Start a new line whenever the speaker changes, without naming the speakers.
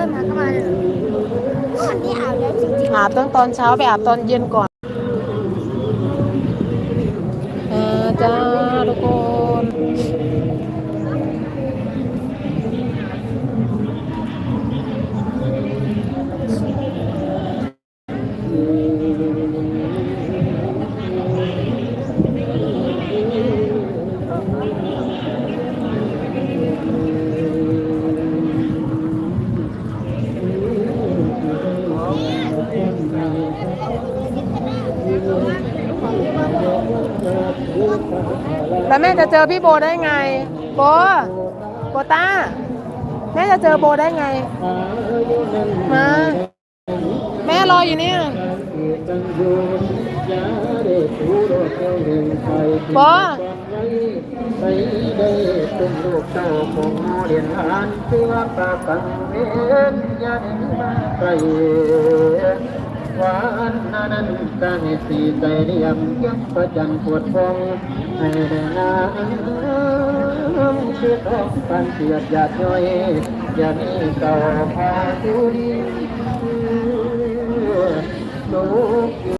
ค่อยมาก็มาเลยอันนี้อาบแล้วจริง
อาบตั้งตอนเช้าไปอาบตอนเย็นก่อนอ่าจ้าทุกคน แล้วแม่จะเจอพี่โบได้ไง โบ โบต้า แม่จะเจอโบได้ไง มา แม่รออยู่เนี่ยโบ
ไป วานนานยันมานิสีใจเรียมยักประจันปวดฟองให้ได้น้ำชื่อต้องการเสียดหยาดย่อยอย่ามีเก่าพาดูดี